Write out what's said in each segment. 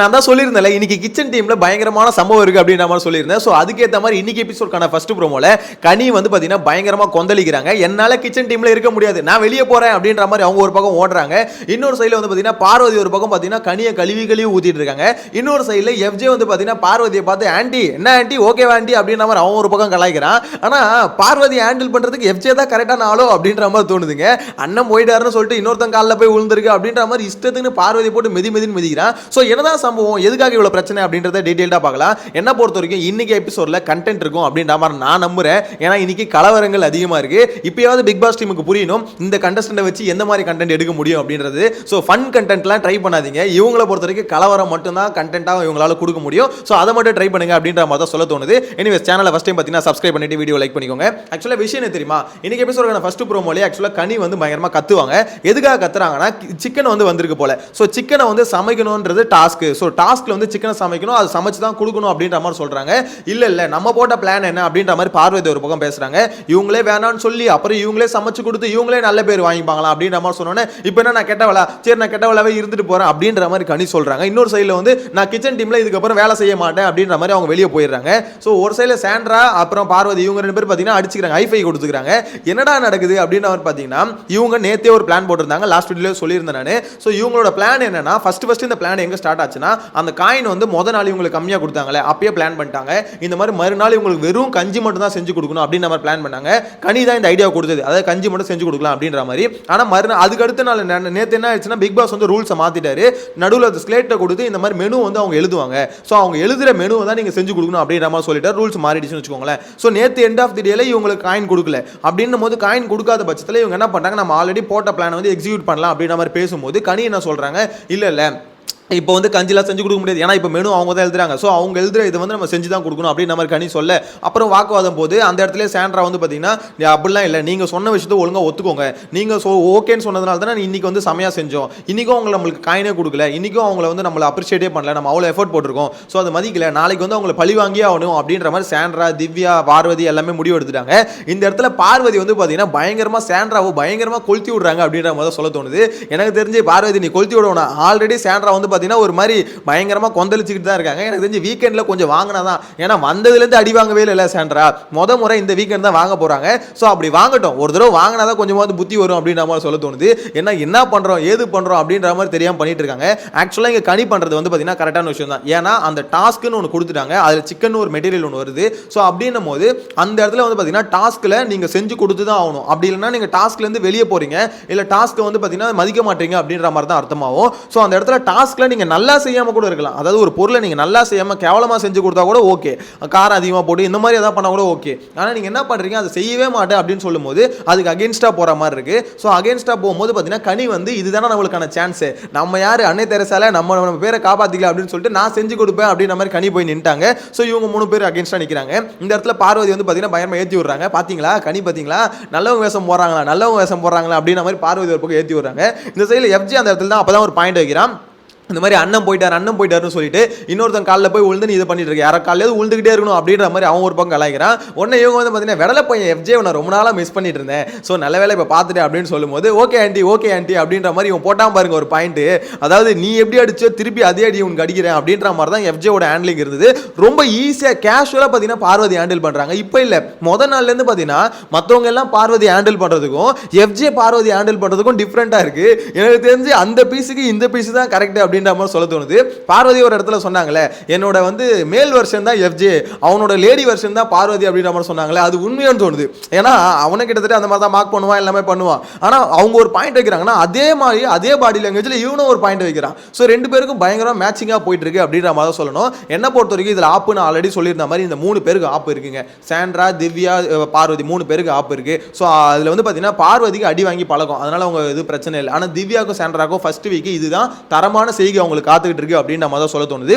நான் தான் சொல்லியிருந்தேன்ல இன்னைக்கு கிச்சன் டீம்ல பயங்கரமான சம்பவம் இருக்கு அப்படின்ற மாதிரி சொல்லியிருந்தேன். ஸோ அதுக்கேற்ற மாதிரி இன்னைக்கு எபிசோட்கான ஃபர்ஸ்ட் ப்ரோமோல கனி வந்து பார்த்தீங்கன்னா பயங்கரமா கொந்தளிக்கிறாங்க. என்னால கிச்சன் டீம்ல இருக்க முடியாது. நான் வெளியே போறேன் அப்படின்ற மாதிரி அவங்க ஒரு பக்கம் ஓடுறாங்க. இன்னொரு சைடில் வந்து பார்த்தீங்கன்னா பார்வதி ஒரு பக்கம் பார்த்தீங்கன்னா கனியை கழுவி கழுவி ஊத்திட்டு இருக்காங்க. இன்னொரு சைடில் எஃப்ஜே வந்து பார்த்தீங்கன்னா பார்வதியை பார்த்து ஆண்டி என்ன ஆண்டி? ஓகேவா ஆண்டி? அப்படின்ற மாதிரி அவன் ஒரு பக்கம் கலாய்க்கிறான். ஆனா பார்வதி ஹேண்டில் பண்றதுக்கு எஃப்ஜே தான் கரெக்டான ஆளோ அப்படின்ற மாதிரி தோணுதுங்க. அண்ணன் போயிட்டாருன்னு சொல்லிட்டு இன்னொருத்தன் காலில் போய் விழுந்திருக்கு அப்படின்ற மாதிரி இஷ்டத்துக்கு பார்வதி போட்டு மெதி மெதின்னு மிதிக்கிறான். ஸோ என்னதான் சம்பவம்? எதுக்காக இவ்வளோ பிரச்சனை அப்படின்றத டீட்டெயில்டாக பார்க்கலாம். என்ன பொறுத்த வரைக்கும் இன்னைக்கு எபிசோடில் கண்டென்ட் இருக்கும் அப்படின்ற மாதிரி நான் நம்புறேன். ஏன்னா இன்னைக்கு கலவரங்கள் அதிகமாக இருக்கு. இப்பயாவது பிக் பாஸ் டீமுக்கு புரியணும். இந்த கண்டஸ்டண்ட்டை வச்சு எந்த மாதிரி கண்டென்ட் எடுக்க முடியும் அப்படின்றது. ஸோ ஃபன் கண்டென்ட்லாம் ட்ரை பண்ணாதீங்க. இவங்களை பொறுத்த வரைக்கும் கலவரம் மட்டும்தான் கண்டென்ட்டாக இவங்களால கொடுக்க முடியும். ஸோ அதை மட்டும் ட்ரை பண்ணுங்க அப்படின்ற மாதிரி தான் சொல்ல தோணுது. எனிவேஸ் சேனலை ஃபஸ்ட் டைம் பார்த்தீங்கன்னா சப்ஸ்கிரைப் பண்ணிட்டு வீடியோ லைக் பண்ணிக்கோங்க. ஆக்சுவலாக விஷயம் என்ன தெரியுமா? இன்னைக்கு எபிசோட ஃபர்ஸ்ட் ப்ரோமோலே ஆக்சுவலாக கனி வந்து பயங்கரமாக கத்துவாங்க. எதுக்காக கத்துறாங்கன்னா சிக்கன் வந்து வந்திருக்கு போல. ஸோ சிக்கனை வந்து சமைக்கணுன்றது டாஸ்க்கு ஸோ டாஸ்க்கில் வந்து சிக்கனை சமைக்கணும் அது சமைச்சு தான் கொடுக்கணும் அப்படின்ற மாதிரி சொல்றாங்க. இல்ல இல்ல நம்ம போட்ட பிளான் என்ன அப்படின்ற மாதிரி பார்வதி ஒரு பக்கம் பேசுறாங்க. இவங்களே வேணாம்னு சொல்லி அப்புறம் இவங்களே சமைச்சு கொடுத்து இவங்களே நல்ல பேர் வாங்கிப்பாங்களா அப்படின்ற மாதிரி சொன்னோன்னே இப்போ என்ன நான் கெட்டவளா சரி நான் கெட்டவளாவே இருந்துட்டு போறேன் அப்படின்ற மாதிரி கனி சொல்றாங்க. இன்னொரு சைடில் வந்து நான் கிச்சன் டீமில் இதுக்கப்புறம் வேலை செய்ய மாட்டேன் அப்படின்ற மாதிரி அவங்க வெளியே போயிடுறாங்க. ஸோ ஒரு சைடில் சாண்ட்ரா அப்புறம் பார்வதி இவங்க ரெண்டு பேர் பார்த்தீங்கன்னா அடிச்சுக்கிறாங்க ஐஃபை கொடுத்துக்கிறாங்க. என்னடா நடக்குது அப்படின்ற மாதிரி பார்த்தீங்கன்னா இவங்க நேத்தே ஒரு பிளான் போட்டிருந்தாங்க. லாஸ்ட் வீடியோ சொல்லியிருந்தேன் நான். ஸோ இவங்களோட பிளான் என்னன்னா ஃபர்ஸ்ட் ஃபர்ஸ்ட் இந்த பிளான் எங்கே ஸ்டார்ட் ஆச்சு? ஆச்சுன்னா அந்த காயின் வந்து முத நாள் இவங்களுக்கு கம்மியாக கொடுத்தாங்களே அப்பயே பிளான் பண்ணிட்டாங்க. இந்த மாதிரி மறுநாள் இவங்களுக்கு வெறும் கஞ்சி மட்டும் தான் செஞ்சு கொடுக்கணும் அப்படின்னு மாதிரி பிளான் பண்ணாங்க. கனி தான் இந்த ஐடியா கொடுத்தது. அதாவது கஞ்சி மட்டும் செஞ்சு கொடுக்கலாம் அப்படின்ற மாதிரி. ஆனால் மறுநாள் அதுக்கு அடுத்த நாள் நேற்று என்ன ஆயிடுச்சுன்னா பிக் பாஸ் வந்து ரூல்ஸை மாற்றிட்டாரு நடுவில் அந்த ஸ்லேட்டை கொடுத்து இந்த மாதிரி மெனு வந்து அவங்க எழுதுவாங்க. ஸோ அவங்க எழுதுகிற மெனுவை தான் நீங்கள் செஞ்சு கொடுக்கணும் அப்படின்ற மாதிரி சொல்லிட்டு ரூல்ஸ் மாறிடுச்சுன்னு வச்சுக்கோங்களேன். ஸோ நேற்று எண்ட் ஆஃப் தி டேல இவங்களுக்கு காயின் கொடுக்கல. அப்படின்னும் போது காயின் கொடுக்காத பட்சத்தில் இவங்க என்ன பண்ணுறாங்க நம்ம ஆல்ரெடி போட்ட பிளான் வந்து எக்ஸிக்யூட் பண்ணலாம் அப்படின்ற மாதிரி பேசும்போது கனி என்ன சொல்கிறாங்க இல்லை இல்லை. இப்போ வந்து கஞ்சிலாம் செஞ்சு கொடுக்க முடியாது. ஏன்னா இப்போ மெனு அவங்க தான் எழுதுறாங்க. ஸோ அவங்க எழுதுற இதை வந்து நம்ம செஞ்சு தான் கொடுக்கணும் அப்படின்னு மாதிரி கனி சொல்ல. அப்புறம் வாக்குவாதம் போது அந்த இடத்துல சாண்ட்ரா வந்து பார்த்தீங்கன்னா அப்படிலாம் இல்லை. நீங்கள் சொன்ன விஷயத்தை ஒழுங்காக ஒத்துக்கோங்க. நீங்கள் ஸோ ஓகேன்னு சொன்னதுனால தான் இன்னைக்கு வந்து செமையாக செஞ்சோம். இன்றைக்கும் அவங்களை நம்மளுக்கு காயினே கொடுக்கல. இன்றைக்கும் அவங்கள வந்து நம்மளை அப்ரிஷியேட்டே பண்ணல. நம்ம அவ்வளோ எஃபோர்ட் போட்டிருக்கோம். ஸோ அதை மதிக்கல. நாளைக்கு வந்து அவங்களை பழி வாங்கியே ஆகணும். அப்படின்ற மாதிரி சாண்ட்ரா திவ்யா பார்வதி எல்லாமே முடிவு எடுத்துட்டாங்க. இந்த இடத்துல பார்வதி வந்து பார்த்தீங்கன்னா பயங்கரமாக சாண்ட்ராவை பயங்கரமாக கொளுத்தி விடுறாங்க அப்படின்ற மாதிரி சொல்ல தோணுது. எனக்கு தெரிஞ்சு பார்வதி நீ கொளுத்தி விடணும். ஆல்ரெடி சாண்ட்ரா வந்து பார்த்தீங்கன்னா ஒரு மாதிரி பயங்கரமாக கொந்தளிச்சுக்கிட்டு தான் இருக்காங்க. எனக்கு தெரிஞ்சு வீக்கெண்டில் கொஞ்சம் வாங்கினா தான் ஏன்னா வந்ததுலேருந்து அடி வாங்கவே இல்லை சாண்ட்ரா. முத முறை இந்த வீக்கெண்ட் தான் வாங்க போகிறாங்க ஸோ அப்படி வாங்கட்டும். ஒரு தடவை வாங்கினா தான் கொஞ்சமாவது புத்தி வரும் அப்படின்ற மாதிரி சொல்ல தோணுது. ஏன்னா என்ன பண்ணுறோம் ஏது பண்ணுறோம் அப்படின்ற மாதிரி தெரியாமல் பண்ணிட்டு இருக்காங்க. ஆக்சுவலாக இங்கே கனி பண்ணுறது வந்து பார்த்தீங்கன்னா கரெக்டான விஷயம் தான். ஏன்னா அந்த டாஸ்க்குன்னு ஒன்று கொடுத்துட்டாங்க. அதில் சிக்கன் ஒரு மெட்டீரியல் ஒன்று வருது. ஸோ அப்படின்னும் போது அந்த இடத்துல வந்து பார்த்தீங்கன்னா டாஸ்க்கில் நீங்கள் செஞ்சு கொடுத்து தான் ஆகணும். அப்படி இல்லைன்னா நீங்கள் டாஸ்க்லேருந்து வெளியே போகிறீங்க இல்லை டாஸ்க்கை வந்து பார்த்தீங்கன்னா மதிக்க மாட்டீங்க அப்படின்ற மாதிரி தான் அர்த்தமாகும். ஸோ அந்த இடத்துல ஒர்க்கில் நீங்கள் நல்லா செய்யாமல் கூட இருக்கலாம். அதாவது ஒரு பொருளை நீங்கள் நல்லா செய்யாமல் கேவலமாக செஞ்சு கொடுத்தா கூட ஓகே. காரம் அதிகமாக போட்டு இந்த மாதிரி எதாவது பண்ணால் கூட ஓகே. ஆனால் நீங்கள் என்ன பண்ணுறீங்க அதை செய்யவே மாட்டேன் அப்படின்னு சொல்லும்போது அதுக்கு அகேன்ஸ்டாக போகிற மாதிரி இருக்குது ஸோ அகேன்ஸ்டாக போகும்போது பார்த்தீங்கன்னா கனி வந்து இதுதானே நம்மளுக்கான சான்ஸு நம்ம யார்? அன்னை தெரசால நம்ம நம்ம பேரை காப்பாற்றிக்கலாம் அப்படின்னு சொல்லிட்டு நான் செஞ்சு கொடுப்பேன் அப்படின்ற மாதிரி கனி போய் நின்ட்டாங்க. ஸோ இவங்க மூணு பேர் அகேன்ஸ்டாக நிற்கிறாங்க இந்த இடத்துல பார்வதி வந்து பார்த்தீங்கன்னா பயமாக ஏற்றி விடுறாங்க. பார்த்தீங்களா கனி பார்த்தீங்களா நல்லவங்க வேஷம் போடுறாங்களா? நல்லவங்க வேஷம் போடுறாங்களா? அப்படின்ற மாதிரி பார்வதி ஒரு பக்கம் ஏற்றி விடுறாங்க. இந்த சைடில் எஃப்ஜி அந்த இடத்துல தான் அப்போ தான் ஒரு பாயிண்ட் வைக்கிறான். இந்த மாதிரி அண்ணன் போயிட்டார் அண்ணன் போயிட்டாருன்னு சொல்லிட்டு இன்னொருத்தன் காலில் போய் உழுந்து நீ இது பண்ணிட்டு இருக்க. யாரோ காலையில் உழுந்துகிட்டே இருக்கணும் அப்படின்ற மாதிரி அவன் ஒரு பக்கம் கலாய்க்கிறான். உடனே இவங்க வந்து பார்த்தீங்கன்னா வெடலை பையன் எஃப்ஜே நான் ரொம்ப நாளாக மிஸ் பண்ணிட்டு இருந்தேன். ஸோ நல்ல வேலை இப்போ பார்த்துட்டேன் அப்படின்னு சொல்லும்போது ஓகே ஆண்டி ஓகே ஆண்டி அப்படின்ற மாதிரி இவன் போட்டான் பாருங்க ஒரு பாயிண்ட் அதாவது நீ எப்படி அடிச்சோ திருப்பி அதே அடி உனக்கு அடிக்கிறேன் அப்படின்ற மாதிரி தான் எஃப்ஜேவோட ஹேண்ட்லிங் இருந்தது. ரொம்ப ஈஸியாக கேஷுவலாக பார்த்தீங்கன்னா பார்வதி ஹேண்டில் பண்ணுறாங்க இப்போ இல்லை முத நாள்லேருந்து பார்த்தீங்கன்னா மற்றவங்க எல்லாம் பார்வதி ஹேண்டில் பண்ணுறதுக்கும் எஃப்ஜே பார்வதி ஹேண்டில் பண்ணுறதுக்கும் டிஃப்ரெண்ட்டாக இருக்குது எனக்கு தெரிஞ்சு அந்த பீஸுக்கு இந்த பீஸ் தான் கரெக்டாக அப்படின்ற மாதிரி சொல்ல தோணுது. பார்வதி ஒரு இடத்துல சொன்னாங்களே என்னோட வந்து மேல் வெர்ஷன் தான் எஃப்ஜே அவனோட லேடி வருஷன் தான் பார்வதி அப்படின்ற மாதிரி சொன்னாங்களே அது உண்மையானு தோணுது. ஏன்னா அவனை கிட்டத்தட்ட அந்த மாதிரி தான் மார்க் பண்ணுவான் எல்லாமே பண்ணுவான். ஆனால் அவங்க ஒரு பாயிண்ட் வைக்கிறாங்கன்னா அதே மாதிரி அதே பாடி லாங்குவேஜில் இவனும் ஒரு பாயிண்ட் வைக்கிறான். ஸோ ரெண்டு பேருக்கும் பயங்கரமாக மேட்சிங்காக போயிட்டு இருக்கு அப்படின்ற மாதிரி தான் சொல்லணும். என்ன பொறுத்த வரைக்கும் இதில் ஆப்பு நான் ஆல்ரெடி சொல்லியிருந்த மாதிரி இந்த மூணு பேருக்கு ஆப்பு இருக்குங்க. சாண்ட்ரா திவ்யா பார்வதி மூணு பேருக்கு ஆப்பு இருக்கு. ஸோ அதில் வந்து பார்த்தீங்கன்னா பார்வதிக்கு அடி வாங்கி பழக்கம். அதனால அவங்க இது பிரச்சனை இல்லை. ஆனால் திவ்யாவுக்கும் சாண்ட்ராக்கும் ஃபர்ஸ்ட் வீக் இதுதான் தரமான செய்கை அவங்களுக்கு காத்துக்கிட்டு இருக்கு அப்படின்னு நம்ம தான் சொல்ல தோணுது.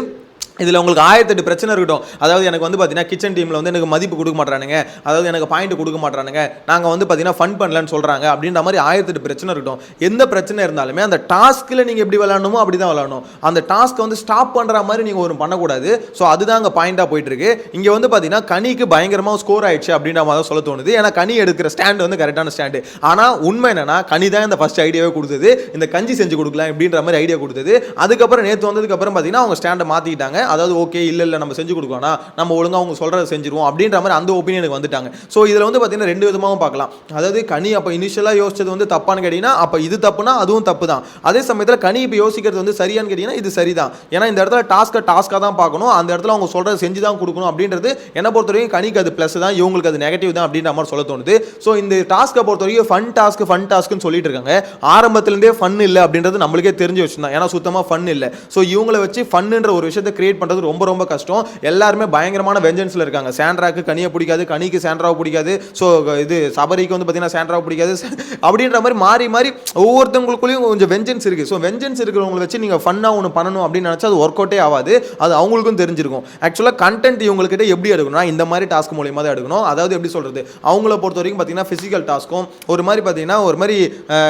இதில் உங்களுக்கு ஆயிரத்தெட்டு பிரச்சனை இருக்கட்டும். அதாவது எனக்கு வந்து பார்த்தீங்கன்னா கிச்சன் டீமில் வந்து எனக்கு மதிப்பு கொடுக்க மாட்டானுங்க அதாவது எனக்கு பாயிண்ட் கொடுக்க மாட்டானுங்க நாங்கள் வந்து பார்த்தீங்கன்னா ஃபன் பண்ணலன்னு சொல்கிறாங்க அப்படின்ற மாதிரி ஆயிரத்தெட்டு பிரச்சனை இருக்கட்டும். எந்த பிரச்சனை இருந்தாலுமே அந்த டாஸ்க்கில் நீங்கள் எப்படி விளாடணுமோ அப்படி தான் விளாடணும் அந்த டாஸ்க்கை வந்து ஸ்டாப் பண்ணுற மாதிரி நீங்கள் ஒரு பண்ணக்கூடாது. ஸோ அதுதான் அங்கே பாயிண்டாக போயிட்டுருக்கு. இங்கே வந்து பார்த்தீங்கன்னா கனிக்கு பயங்கரமாக ஸ்கோர் ஆயிடுச்சு அப்படின்ற மாதிரி தான் சொல்ல தோணுது. ஏன்னா கனி எடுக்கிற ஸ்டாண்டு வந்து கரெக்டான ஸ்டாண்டு ஆனால் உண்மை என்னன்னா கனி தான் இந்த ஃபஸ்ட் ஐடியாவே கொடுத்தது. இந்த கஞ்சி செஞ்சு கொடுக்கலாம் அப்படின்ற மாதிரி ஐடியா கொடுத்தது. அதுக்கப்புறம் நேற்று வந்ததுக்கப்புறம் பார்த்தீங்கன்னா அவங்க ஸ்டாண்டை மாற்றிக்கிட்டாங்க அதாவது ஓகே இல்லை இல்லை நம்ம செஞ்சு கொடுக்கலாம் நம்ம ஒழுங்காக அவங்க சொல்கிறத செஞ்சிருவோம். அப்படின்ற மாதிரி அந்த ஒப்பீனியனுக்கு வந்துட்டாங்க. ஸோ இதில் வந்து பார்த்தீங்கன்னா ரெண்டு விதமாகவும் பார்க்கலாம். அதாவது கனி அப்போ இனிஷியலாக யோசிச்சது வந்து தப்பான்னு கேட்டிங்கன்னா அப்போ இது தப்புனா அதுவும் தப்பு தான் அதே சமயத்தில் கனி இப்போ யோசிக்கிறது வந்து சரியான்னு கேட்டிங்கன்னா இது சரிதான். ஏன்னா இந்த இடத்துல டாஸ்க்கை டாஸ்க்காக தான் பார்க்கணும். அந்த இடத்துல அவங்க சொல்கிறத செஞ்சு தான் கொடுக்கணும் அப்படின்றது என்னை பொறுத்த வரைக்கும் கனிக்கு அது ப்ளஸ் தான் இவங்களுக்கு அது நெகட்டிவ் தான் அப்படின்ற மாதிரி சொல்ல தோணுது. ஸோ இந்த டாஸ்க்கை பொறுத்த வரைக்கும் ஃபன் டாஸ்க் ஃபன் டாஸ்க்னு சொல்லிட்டு இருக்காங்க. ஆரம்பத்துலேருந்தே ஃபன் இல்லை அப்படின்றது நம்மளுக்கே தெரிஞ்ச வச்சுருந்தான் ஏன்னா சுத்தமாக ஃபன் இல்லை. ஸோ இவங்களை வச்சு ஃபன்னுன்ற ஒரு விஷயத்தை கிரியேட் பண்ணுறது ரொம்ப ரொம்ப கஷ்டம். எல்லாருமே பயங்கரமான வெஞ்சன்ஸில் இருக்காங்க. சாண்ட்ராக்கு கனியை பிடிக்காது கனிக்கு சாண்ட்ராவை பிடிக்காது. ஸோ இது சபரிக்கு வந்து பார்த்தீங்கன்னா சாண்ட்ராவை பிடிக்காது. அப்படின்ற மாதிரி மாறி மாறி ஒவ்வொருத்தவங்களுக்குள்ளேயும் கொஞ்சம் வெஞ்சன்ஸ் இருக்குது ஸோ வெஞ்சன்ஸ் இருக்கிறவங்களை வச்சு நீங்கள் ஃபன்னாக ஒன்று பண்ணணும் அப்படின்னு நினச்சா அது ஒர்க் அவுட்டே ஆகாது. அது அவங்களுக்கும் தெரிஞ்சிருக்கும். ஆக்சுவலாக கண்டென்ட் இவங்கக்கிட்ட எப்படி எடுக்கணும்னா இந்த மாதிரி டாஸ்க் மூலியமாக தான் எடுக்கணும். அதாவது எப்படி சொல்கிறது அவங்கள பொறுத்த வரைக்கும் பார்த்தீங்கன்னா ஃபிசிக்கல் டாஸ்க்கும் ஒரு மாதிரி பார்த்தீங்கன்னா ஒரு மாதிரி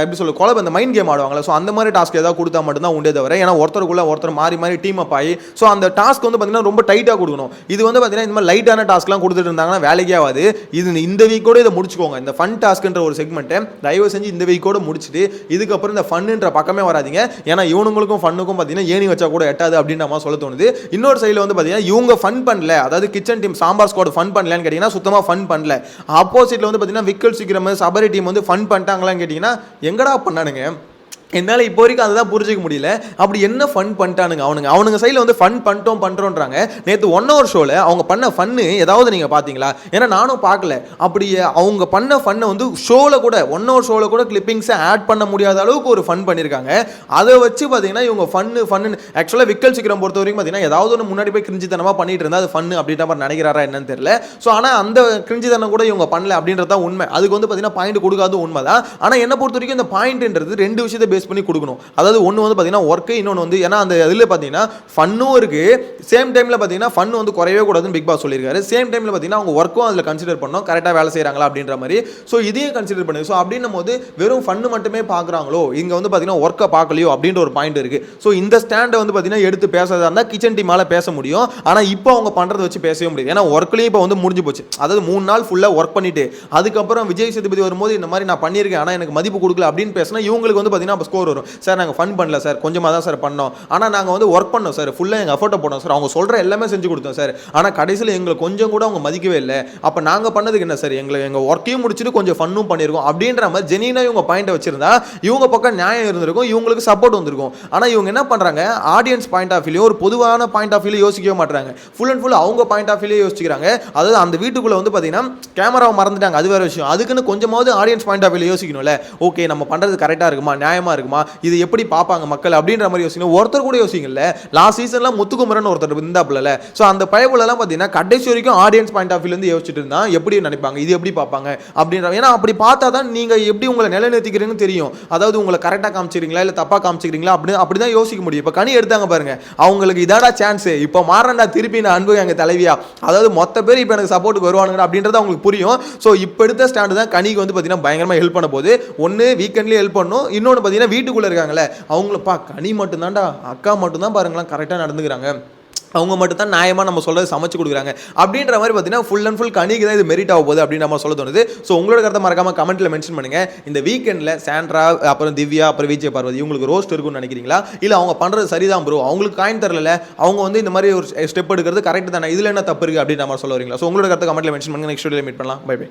எப்படி சொல்ல குழப்பம் இந்த மைண்ட் கேம் ஆடுவாங்களா ஸோ அந்த மாதிரி டாஸ்க் ஏதாவது கொடுத்தா மட்டும்தான் உண்டே தவிர ஏன்னா ஒருத்தருக்குள்ளே ஒருத்தர் மாறி மாறி டீம் அப் ஆகி ஸோ அந்த டாஸ்க் வந்து பார்த்தீங்கன்னா ரொம்ப டைட்டாக கொடுக்கணும். இது வந்து பார்த்தீங்கன்னா இந்த மாதிரி லைட்டான டாஸ்க்லாம் கொடுத்துட்டு இருந்தாங்கன்னா வேலைக்கே ஆகாது. இது இந்த வீக்கோட இதை முடிச்சுக்கோங்க. இந்த ஃபன் டாஸ்க்ன்ற ஒரு செக்மெண்ட்டை தயவு செஞ்சு இந்த வீக்கோட முடிச்சுட்டு இதுக்கப்புறம் இந்த ஃபன்னுன்ற பக்கமே வராதீங்க. ஏன்னா இவனுங்களுக்கும் ஃபன்னுக்கும் பார்த்தீங்கன்னா ஏணி வச்சா கூட எட்டாது அப்படின்ற மாதிரி சொல்ல தோணுது. இன்னொரு சைடில் வந்து பார்த்தீங்கன்னா இவங்க ஃபன் பண்ணல. அதாவது kitchen team sambar squad fun பண்ணலன்னு கேட்டிங்கன்னா சுத்தமாக ஃபன் பண்ணல. ஆப்போசிட்டில் வந்து பார்த்தீங்கன்னா விக்கல் சீக்கிரம் சபரி டீம் வந்து ஃபன் பண்ணிட்டாங்களான்னு கேட்டிங்கன்னா எங்கடா பண்ணானுங்க? என்னால் இப்போ வரைக்கும் அதுதான் புரிஞ்சிக்க முடியல. அப்படி என்ன ஃபன் பண்ணிட்டானுங்க அவனுங்க? அவனுங்க சைடில் வந்து ஃபன் பண்ணிட்டோம் பண்ணுறோன்றாங்க நேற்று ஒன் ஹவர் ஷோவில் அவங்க பண்ண ஃபன்னு ஏதாவது நீங்கள் பார்த்தீங்களா ஏன்னா நானும் பார்க்கல அப்படி அவங்க பண்ண ஃபன்னை வந்து ஷோவில் கூட ஒன் ஹவர் ஷோவில் கூட கிளிப்பிங்ஸை ஆட் பண்ண முடியாத அளவுக்கு ஒரு ஃபன் பண்ணியிருக்காங்க அதை வச்சு பார்த்தீங்கன்னா இவங்க ஃபன்னு ஃபன்னு ஆக்சுவலாக விக்கல் சிக்கிரம் பொறுத்த வரைக்கும் பார்த்தீங்கன்னா ஏதாவது ஒன்று முன்னாடி போய் கிரிஞ்சித்தனமாக பண்ணிட்டு இருந்தால் அது ஃபன்னு அப்படின்ற மாதிரி நினைக்கிறாரா என்னன்னு தெரியல. ஸோ ஆனால் அந்த கிரிஞ்சித்தனம் கூட இவங்க பண்ணல அப்படின்றது தான் உண்மை. அதுக்கு வந்து பார்த்தீங்கன்னா பாயிண்ட் கொடுக்காத உண்மை தான் ஆனால் என்னை பொறுத்த வரைக்கும் இந்த பாயிண்ட்ன்றது ரெண்டு விஷயத்தை பேஸ் பண்ணி கொடுக்கணும். அதாவது ஒன்று வந்து பார்த்தீங்கன்னா ஒர்க்கு இன்னொன்று வந்து ஏன்னா அந்த இதில் பார்த்தீங்கன்னா ஃபன்னும் இருக்குது சேம் டைமில் பார்த்தீங்கன்னா ஃபன் வந்து குறையவே கூடாதுன்னு பிக் பாஸ் சொல்லியிருக்காரு. சேம் டைமில் பார்த்தீங்கன்னா அவங்க ஒர்க்கும் அதில் கன்சிடர் பண்ணணும் கரெக்டாக வேலை செய்கிறாங்களா அப்படின்ற மாதிரி. ஸோ இதையும் கன்சிடர் பண்ணுங்க ஸோ அப்படின்னும் போது வெறும் ஃபன்னு மட்டுமே பார்க்குறாங்களோ இங்கே வந்து பார்த்தீங்கன்னா ஒர்க்கை பார்க்கலையோ அப்படின்ற ஒரு பாயிண்ட் இருக்குது ஸோ இந்த ஸ்டாண்டை வந்து பார்த்தீங்கன்னா எடுத்து பேசுறதா இருந்தால் கிச்சன் டீமால் பேச முடியும். ஆனால் இப்போ அவங்க பண்ணுறத வச்சு பேசவே முடியாது. ஏன்னா ஒர்க்லேயும் இப்போ வந்து முடிஞ்சு போச்சு. அதாவது மூணு நாள் ஃபுல்லாக ஒர்க் பண்ணிட்டு அதுக்கப்புறம் விஜய் சேதுபதி வரும்போது இந்த மாதிரி நான் பண்ணியிருக்கேன் ஆனால் எனக்கு மதிப்பு கொடுக்கல அப்படின்னு பேசினா இவங்களுக்கு வந்து பார்த்தீங்கன்னா அப்போ ஸ்கோர் வரும். சார் நாங்கள் ஃபன் பண்ணல சார். கொஞ்சமாக தான் சார் பண்ணோம். ஆனால் நாங்கள் வந்து ஒர்க் பண்ணோம் சார். ஃபுல்லாக எங்கள் எஃபர்ட்டை போட்டோம் சார். அவங்க சொல்கிற எல்லாமே செஞ்சு கொடுத்தோம் சார். ஆனால் கடைசியில் எங்களை கொஞ்சம் கூட அவங்க மதிக்கவே இல்லை. அப்போ நாங்கள் பண்ணதுக்கு என்ன சார்? எங்களை எங்கள் ஒர்க்கையும் முடிச்சுட்டு கொஞ்சம் ஃபன்னும் பண்ணியிருக்கோம் அப்படின்ற மாதிரி ஜெனினாக இவங்க பாயிண்ட்டை வச்சிருந்தா இவங்க பக்கம் நியாயம் இருந்திருக்கும். இவங்களுக்கு சப்போர்ட் வந்திருக்கும். ஆனால் இவங்க என்ன பண்ணுறாங்க ஆடியன்ஸ் பாயிண்ட் ஆஃப் வியூ ஒரு பொதுவான பாயிண்ட் ஆஃப் வியூ யோசிக்கவே மாட்டாங்க ஃபுல் அண்ட் ஃபுல் அவங்க பாயிண்ட் ஆஃப் வியூ யோசிக்கிறாங்க அதாவது அந்த வீட்டுக்குள்ளே வந்து பார்த்தீங்கன்னா கேமராவை மறந்துட்டாங்க. அது வேற விஷயம். அதுக்குன்னு கொஞ்சமாவது ஆடியன்ஸ் பாயிண்ட் ஆஃப் வியூ யோசிக்கணும்ல. ஓகே நம்ம பண்ணுறது கரெக்டாக இருக்குமா? நியாயமா இருக்குமா? இது எப்படி பார்ப்பாங்க மக்கள் அப்படின்ற மாதிரி யோசிக்கணும். ஒருத்தர் கூட யோசிக்கல. லாஸ்ட் சீசன்லாம் முத்துக்குமரன் ஒருத்தர் இருந்தாப்புல ஸோ அந்த பயபுலலாம் பார்த்தீங்கன்னா கடைசி வரைக்கும் ஆடியன்ஸ் பாயிண்ட் ஆஃப் வியூலேருந்து யோசிச்சுட்டு இருந்தா எப்படி நினைப்பாங்க இது எப்படி பார்ப்பாங்க? அப்படின்ற ஏன்னா அப்படி பார்த்தா தான் நீங்கள் எப்படி உங்களை நிலைநிறுத்திக்கிறீங்கன்னு தெரியும். அதாவது உங்களை கரெக்டாக காமிச்சிக்கிறீங்களா? இல்லை தப்பாக காமிச்சிக்கிறீங்களா? அப்படி அப்படி தான் யோசிக்க முடியும். இப்போ கனி எடுத்தாங்க பாருங்க. அவங்களுக்கு இதாடா சான்ஸ் இப்போ மாறண்டா திருப்பி நான் அன்பு எங்கள் தலைவியா? அதாவது மொத்த பேர் இப்போ எனக்கு சப்போர்ட்டுக்கு வருவானுங்க அப்படின்றது அவங்களுக்கு புரியும். ஸோ இப்போ எடுத்த ஸ்டாண்டு தான் கனிக்கு வந்து பார்த்தீங்கன்னா பயங்கரமாக ஹெல்ப் பண்ண போது ஒன்று வீக்கெண்ட்லேயே ஹெல்ப் பண்ணும். இன்னொன்று பார்த்தீங்கன்னா வீட்டுக்குள்ளே இருக்காங்களே அவங்களப்பா கனி மட்டும்தான்டா அக்கா மட்டும்தான் பாருங்களேன் கரெக்டாக நடந்துக்கிறாங்க. அவங்க மட்டும் தான் நியாயமாக நம்ம சொல்கிறது சமைச்சு கொடுக்குறாங்க. அப்படின்ற மாதிரி பார்த்தீங்கன்னா ஃபுல் அண்ட் ஃபுல் கனிக்கு தான் இது மெரிட் ஆக போகுது அப்படின்னு நம்ம சொல்ல தோணுது. ஸோ உங்களோட கருத்தை மறக்காமல் கமெண்ட்டில் மென்ஷன் பண்ணுங்கள் இந்த வீக்கெண்டில் சாண்ட்ரா அப்புறம் திவ்யா அப்புறம் விஜய் பார்வதி இவங்களுக்கு ரோஸ்ட் இருக்கும்னு நினைக்கிறீங்களா? இல்லை அவங்க பண்ணுறது சரிதான் ப்ரோ அவங்களுக்கு காயின் தரல அவங்க வந்து இந்த மாதிரி ஒரு ஸ்டெப் எடுக்கிறது கரெக்ட் தானே. இதில் என்ன தப்பு இருக்குது அப்படின்னு நம்ம சொல்ல வரீங்களா? ஸோ உங்களோட கருத்தை கமெண்ட்டில் மென்ஷன் பண்ணுங்கள் நெக்ஸ்ட் வீடியோ மீட் பண்ணலாம். Bye bye